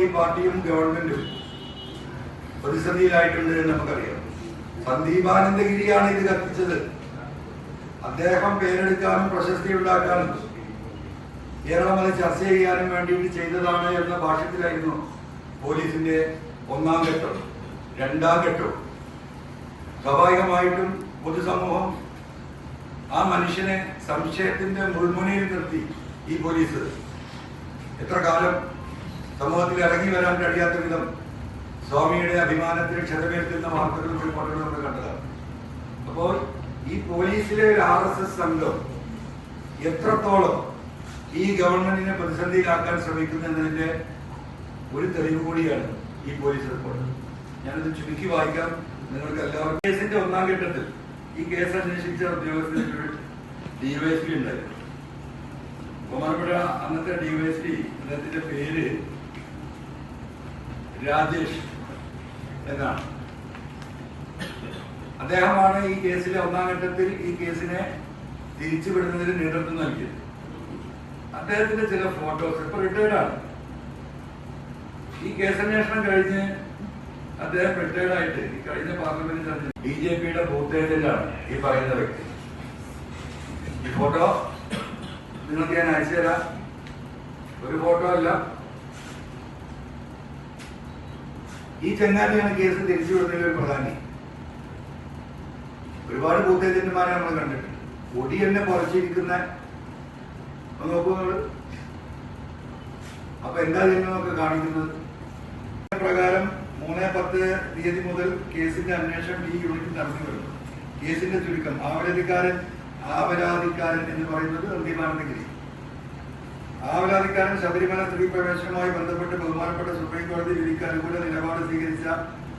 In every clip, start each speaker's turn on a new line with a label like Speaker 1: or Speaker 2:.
Speaker 1: ഈ പാർട്ടിയും ഗവൺമെന്റും പ്രതിസന്ധിയിലായിട്ടുണ്ട് എന്ന് നമുക്കറിയാം. സന്ദീപാനന്ദഗിരിയാണ് ഇത് കത്തിച്ചത്. അദ്ദേഹം പേരെടുക്കാനും പ്രശസ്തി ഉണ്ടാക്കാനും കേരളം അത് ചർച്ച ചെയ്യാനും വേണ്ടിയിട്ട് ചെയ്തതാണ് എന്ന ഭാഷത്തിലായിരുന്നു പോലീസിന്റെ ഒന്നാം ഘട്ടം രണ്ടാം ഘട്ടം. സ്വാഭാവികമായിട്ടും പൊതുസമൂഹം ആ മനുഷ്യനെ സംശയത്തിന്റെ മുൾമുനയിൽ നിർത്തി ഈ പോലീസ്. എത്ര കാലം സമൂഹത്തിൽ ഇറങ്ങി വരാൻ കഴിയാത്ത വിധം സ്വാമിയുടെ അഭിമാനത്തിൽ ക്ഷതമേൽക്കുന്ന വാർത്തകൾ റിപ്പോർട്ടുകളും നമ്മൾ കണ്ടതാണ്. അപ്പോൾ ഈ പോലീസിലെ ഒരു ആർ എസ് എസ് സംഘം എത്രത്തോളം ഈ ഗവൺമെന്റിനെ പ്രതിസന്ധിയിലാക്കാൻ ശ്രമിക്കുന്നു എന്നതിന്റെ ഒരു തെളിവ് കൂടിയാണ് ഈ പോലീസ് റിപ്പോർട്ട്. ഞാനത് ചുരുക്കി വായിക്കാം. നിങ്ങൾക്ക് എല്ലാവർക്കും കേസിന്റെ ഒന്നാം ഘട്ടത്തിൽ ഈ കേസ് അന്വേഷിച്ച ഉദ്യോഗസ്ഥർക്ക് ഡിവൈഎസ്പി ഉണ്ടായിരുന്നു. ബഹുമാനപ്പെട്ട അന്നത്തെ ഡിവൈഎസ്പി അദ്ദേഹത്തിന്റെ പേര് രാജേഷ് എന്നാണ്. അദ്ദേഹമാണ് ഈ കേസിലെ ഒന്നാം ഘട്ടത്തിൽ ഈ കേസിനെ തിരിച്ചുവിടുന്നതിന് നേതൃത്വം നൽകിയത്. അദ്ദേഹത്തിന്റെ ചില ഫോട്ടോസ് ഇപ്പൊ റിട്ടയർഡാണ്. ഈ കേസന്വേഷണം കഴിഞ്ഞ് അദ്ദേഹം റിട്ടയർഡായിട്ട് ഈ കഴിഞ്ഞ പാർലമെന്റ് ബി ജെ പിയുടെ ബൂത്ത് ഏജന്റാണ് ഈ പറയുന്ന വ്യക്തി. ഈ ഫോട്ടോ നിങ്ങൾക്ക് ഞാൻ അയച്ചു തരാം. ഒരു ഫോട്ടോ അല്ല ഈ ചങ്ങാതിയാണ് കേസ് തിരിച്ചു വിടുന്നതിൽ ഒരു പ്രധാനി. ഒരുപാട് ഭൂതേജന്മാരെ നമ്മൾ കണ്ടിട്ടുണ്ട്. പൊടി എന്നെ കുറച്ചിരിക്കുന്ന നോക്കൂ നിങ്ങൾ അപ്പൊ എന്താ ചെയ്യുന്നതൊക്കെ കാണിക്കുന്നത്? പ്രകാരം മൂന്ന് പത്ത് തീയതി മുതൽ കേസിന്റെ അന്വേഷണം ഈ യൂണിറ്റ് നടന്നു വരുന്നു. കേസിന്റെ ചുരുക്കം. ആവരാധികാരൻ എന്ന് പറയുന്നത് സന്ദീപാനന്ദഗിരി ആവലാതിക്കാരൻ ശബരിമല സ്ത്രീ പ്രവേശനവുമായി ബന്ധപ്പെട്ട് ബഹുമാനപ്പെട്ട സുപ്രീം കോടതി വിധിക്ക് അനുകൂല നിലപാട് സ്വീകരിച്ച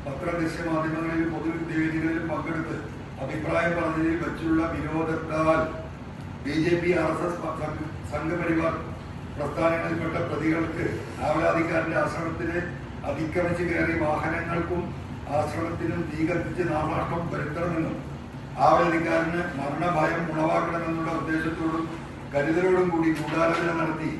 Speaker 1: പത്ര ദൃശ്യ മാധ്യമങ്ങളിലും പൊതുവേദികളിലും പങ്കെടുത്ത് അഭിപ്രായം പറഞ്ഞതിൽ വെച്ചുള്ള വിരോധത്താൽ B J P R S S Sangh Parivar പ്രസ്ഥാനങ്ങളിൽപ്പെട്ട പ്രതികൾക്ക് ആവലാതിക്കാരന്റെ ആശ്രമത്തിന് അതിക്രമിച്ച് കയറി വാഹനങ്ങൾക്കും ആശ്രമത്തിനും തീ കത്തിച്ച് നാമാഷ്ടം വരുത്തണമെന്നും ആവലാതിക്കാരന് മരണഭയം ഉളവാക്കണമെന്നുള്ള ഉദ്ദേശത്തോടും കരുതലോടും കൂടി ഗൂഢാലോചന നടത്തി